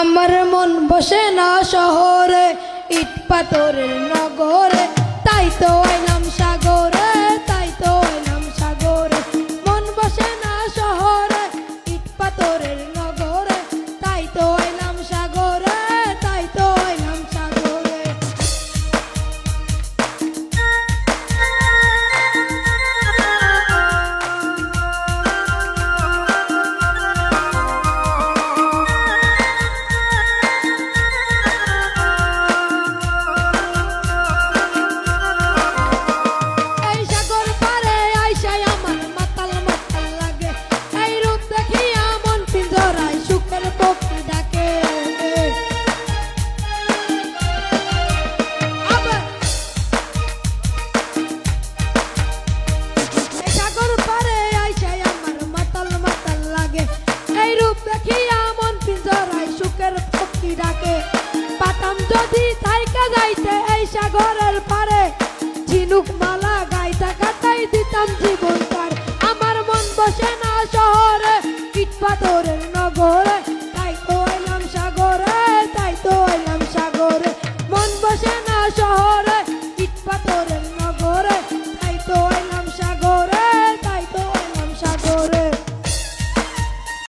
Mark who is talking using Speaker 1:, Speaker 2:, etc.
Speaker 1: আমার মন বসে না শহরে, ইট পাথরের নগরে। তাই তো আইলাম সাগরে, তাই তো আইলাম সাগরে। মন বসে না শহরে, ইট পাথরের সাগরের ভক্তি ডাকে। পাতাম যদি থাইকা যাইতে এই সাগরের পারে, ঝিনুক মালা গাইতা কাটাই দিতাম জীবন পার। আমার মন বসে না শহরে, ইট পাথরের নগরে। তাই তো এলাম সাগরে, তাই তো এলাম সাগরে। মন বসে না শহরে, ইট পাথরের নগরে। তাই তো এলাম সাগরে, তাই তো এলাম সাগরে।